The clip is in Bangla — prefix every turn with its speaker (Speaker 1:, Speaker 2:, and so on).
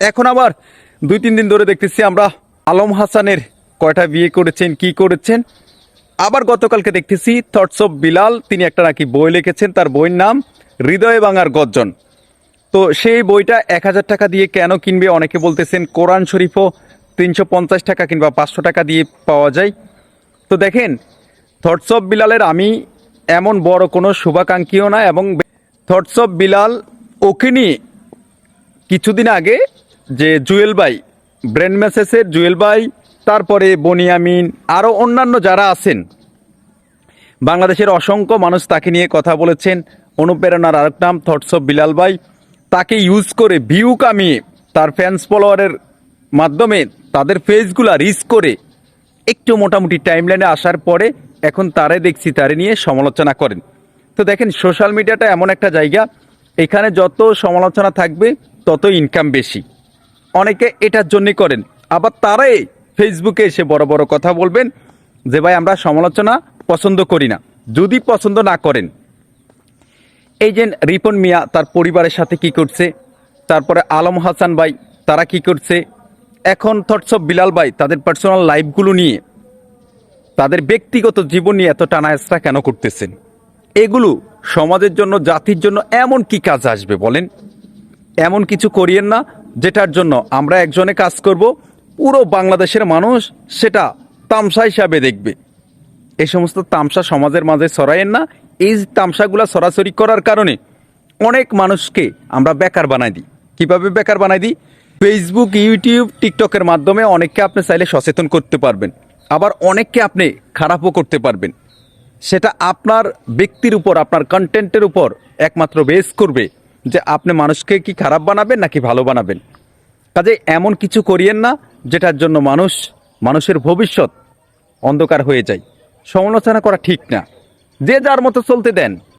Speaker 1: এখন আবার দুই, তিন দিন ধরে দেখতেছি আমরা আলম হাসানের কয়টা বিয়ে করেছেন, কি করেছেন। আবার গতকালকে দেখতেছি থটস অফ বিলাল তিনি একটা নাকি বই লিখেছেন, তার বইয়ের নাম হৃদয়ে বাঙার গর্জন। তো সেই বইটা এক হাজার টাকা দিয়ে কেন কিনবে? অনেকে বলতেছেন কোরআন শরীফও তিনশো পঞ্চাশ টাকা কিংবা পাঁচশো টাকা দিয়ে পাওয়া যায়। তো দেখেন থটস অফ বিলালের আমি এমন বড় কোনো শুভাকাঙ্ক্ষীও না এবং থটস অফ বিলাল ওকে নিয়ে কিছুদিন আগে যে জুয়েল ভাই, ব্রেন মেসেসের জুয়েল ভাই, তারপরে বনিয়ামিন আরও অন্যান্য যারা আছেন। বাংলাদেশের অসংখ্য মানুষ তাকে নিয়ে কথা বলেছেন। অনুপ্রেরণার আরেক নাম থটস অফ বিলাল ভাই। তাকে ইউজ করে ভিউ কামিয়ে তার ফ্যান্স ফলোয়ারের মাধ্যমে তাদের ফেসগুলা রিচ করে একটু মোটামুটি টাইমলাইনে আসার পরে এখন তারে দেখছি, তারে নিয়ে সমালোচনা করেন। তো দেখেন সোশ্যাল মিডিয়াটা এমন একটা জায়গা, এখানে যত সমালোচনা থাকবে, তত ইনকাম বেশি। অনেকে এটার জন্যই করেন। আবার তারাই ফেসবুকে এসে বড় বড় কথা বলবেন যে, ভাই, আমরা সমালোচনা পছন্দ করি না। যদি পছন্দ না করেন। এই যে রিপন মিয়া তার পরিবারের সাথে কি করছে, তারপরে আলম হাসান ভাই তারা কি করছে, এখন থটস অফ বিলাল ভাই তাদের পার্সোনাল লাইফগুলো নিয়ে, তাদের ব্যক্তিগত জীবন নিয়ে এত টানাহেসরা কেন করতেছেন? এগুলো সমাজের জন্য, জাতির জন্য এমন কি কাজ আসবে বলেন? এমন কিছু করিয়েন না যেটার জন্য আমরা একজনে কাজ করব, পুরো বাংলাদেশের মানুষ সেটা তামসা হিসাবে দেখবে। এই সমস্ত তামসা সমাজের মাঝে ছড়াইয়েন না, এই তামসাগুলো সরাসরি করার কারণে অনেক মানুষকে আমরা বেকার বানাই দিই। কীভাবে বেকার বানাই দিই? ফেসবুক ইউটিউব টিকটকের মাধ্যমে অনেককে আপনি চাইলে সচেতন করতে পারবেন। আবার অনেককে আপনি খারাপও করতে পারবেন। সেটা আপনার ব্যক্তির উপর, আপনার কন্টেন্টের উপর একমাত্র বেস করবে। যে আপনি মানুষকে কি খারাপ বানাবেন নাকি ভালো বানাবেন? কাজে এমন কিছু করিয়েন না যেটার জন্য মানুষ, মানুষের ভবিষ্যৎ অন্ধকার হয়ে যায়। সমালোচনা করা ঠিক না। যে যার মতো চলতে দেন।